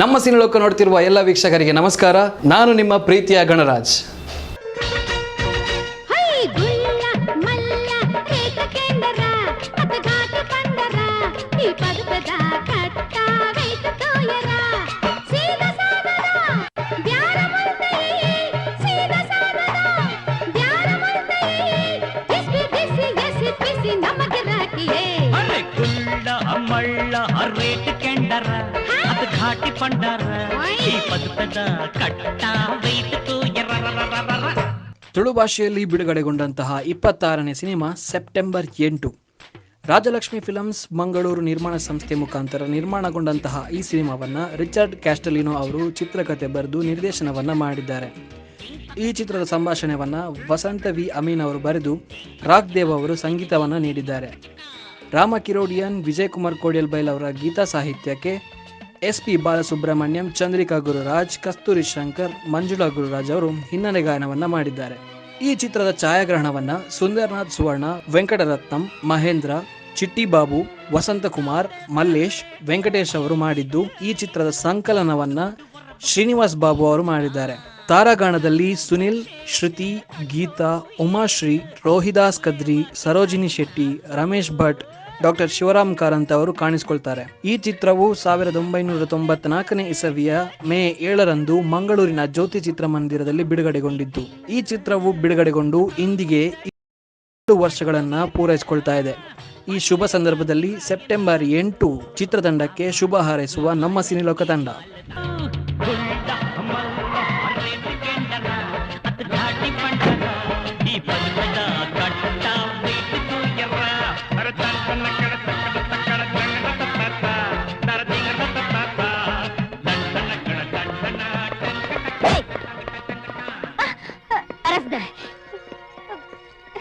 ನಮ್ಮ ಸಿನಿಲೋಕ ನೋಡ್ತಿರುವ ಎಲ್ಲ ವೀಕ್ಷಕರಿಗೆ ನಮಸ್ಕಾರ. ನಾನು ನಿಮ್ಮ ಪ್ರೀತಿಯ ಗಣರಾಜ್. ಕಟ್ಟ ತುಳು ಭಾಷೆಯಲ್ಲಿ ಬಿಡುಗಡೆಗೊಂಡಂತಹ ಇಪ್ಪತ್ತಾರನೇ ಸಿನಿಮಾ ಸೆಪ್ಟೆಂಬರ್ ಎಂಟು. ರಾಜಲಕ್ಷ್ಮಿ ಫಿಲಮ್ಸ್ ಮಂಗಳೂರು ನಿರ್ಮಾಣ ಸಂಸ್ಥೆ ಮುಖಾಂತರ ನಿರ್ಮಾಣಗೊಂಡಂತಹ ಈ ಸಿನಿಮಾವನ್ನು ರಿಚರ್ಡ್ ಕ್ಯಾಸ್ಟಲಿನೋ ಅವರು ಚಿತ್ರಕಥೆ ಬರೆದು ನಿರ್ದೇಶನವನ್ನು ಮಾಡಿದ್ದಾರೆ. ಈ ಚಿತ್ರದ ಸಂಭಾಷಣೆಯನ್ನು ವಸಂತ ವಿ ಅಮೀನ್ ಅವರು ಬರೆದು ರಾಗ್ ದೇವ್ ಅವರು ಸಂಗೀತವನ್ನು ನೀಡಿದ್ದಾರೆ. ರಾಮ ಕಿರೋಡಿಯನ್ ವಿಜಯ್ ಕುಮಾರ್ ಕೋಡಿಯಲ್ ಬೈಲ್ ಅವರ ಗೀತಾ ಸಾಹಿತ್ಯಕ್ಕೆ ಎಸ್ ಪಿ ಬಾಲಸುಬ್ರಹ್ಮಣ್ಯಂ, ಚಂದ್ರಿಕಾ ಗುರುರಾಜ್, ಕಸ್ತೂರಿ ಶಂಕರ್, ಮಂಜುಳಾ ಗುರುರಾಜ್ ಅವರು ಹಿನ್ನೆಲೆ ಗಾಯನವನ್ನು ಮಾಡಿದ್ದಾರೆ. ಈ ಚಿತ್ರದ ಛಾಯಾಗ್ರಹಣವನ್ನ ಸುಂದರ್ನಾಥ್ ಸುವರ್ಣ, ವೆಂಕಟರತ್ನಂ, ಮಹೇಂದ್ರ ಚಿಟ್ಟಿ ಬಾಬು ವಸಂತಕುಮಾರ್, ಮಲ್ಲೇಶ್, ವೆಂಕಟೇಶ್ ಅವರು ಮಾಡಿದ್ದು ಈ ಚಿತ್ರದ ಸಂಕಲನವನ್ನ ಶ್ರೀನಿವಾಸ್ ಬಾಬು ಅವರು ಮಾಡಿದ್ದಾರೆ. ತಾರಾಗಾಣದಲ್ಲಿ ಸುನಿಲ್, ಶ್ರುತಿ, ಗೀತಾ, ಉಮಾಶ್ರೀ, ರೋಹಿದಾಸ್ ಕದ್ರಿ, ಸರೋಜಿನಿ ಶೆಟ್ಟಿ, ರಮೇಶ್ ಭಟ್ ಡಾಕ್ಟರ್ ಶಿವರಾಮ್ ಕಾರಂತ್ ಅವರು ಕಾಣಿಸಿಕೊಳ್ತಾರೆ. ಈ ಚಿತ್ರವು ಸಾವಿರದ ಒಂಬೈನೂರ ತೊಂಬತ್ನಾಲ್ಕನೇ ಇಸವಿಯ ಮೇ ಏಳರಂದು ಮಂಗಳೂರಿನ ಜ್ಯೋತಿ ಚಿತ್ರಮಂದಿರದಲ್ಲಿ ಬಿಡುಗಡೆಗೊಂಡಿದ್ದು. ಈ ಚಿತ್ರವು ಬಿಡುಗಡೆಗೊಂಡು ಇಂದಿಗೆ ವರ್ಷಗಳನ್ನ ಪೂರೈಸಿಕೊಳ್ತಾ ಇದೆ. ಈ ಶುಭ ಸಂದರ್ಭದಲ್ಲಿ ಸೆಪ್ಟೆಂಬರ್ ಎಂಟು ಚಿತ್ರತಂಡಕ್ಕೆ ಶುಭ ಹಾರೈಸುವ ನಮ್ಮ ಸಿನಿಲೋಕ ತಂಡ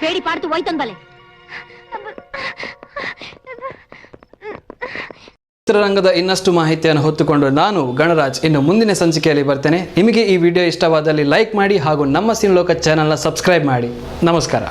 ಬೇಡಿ ಪಾಡ್ತು ಹೋಯ್ತಂದಲೆ ಚಿತ್ರರಂಗದ ಇನ್ನಷ್ಟು ಮಾಹಿತಿಯನ್ನು ಹೊತ್ತುಕೊಂಡು ನಾನು ಗಣರಾಜ್ ಇನ್ನು ಮುಂದಿನ ಸಂಚಿಕೆಯಲ್ಲಿ ಬರ್ತೇನೆ. ನಿಮಗೆ ಈ ವಿಡಿಯೋ ಇಷ್ಟವಾದಲ್ಲಿ ಲೈಕ್ ಮಾಡಿ ಹಾಗೂ ನಮ್ಮ ಸಿನಿಲೋಕ ಚಾನಲ್ನ ಸಬ್ಸ್ಕ್ರೈಬ್ ಮಾಡಿ. ನಮಸ್ಕಾರ.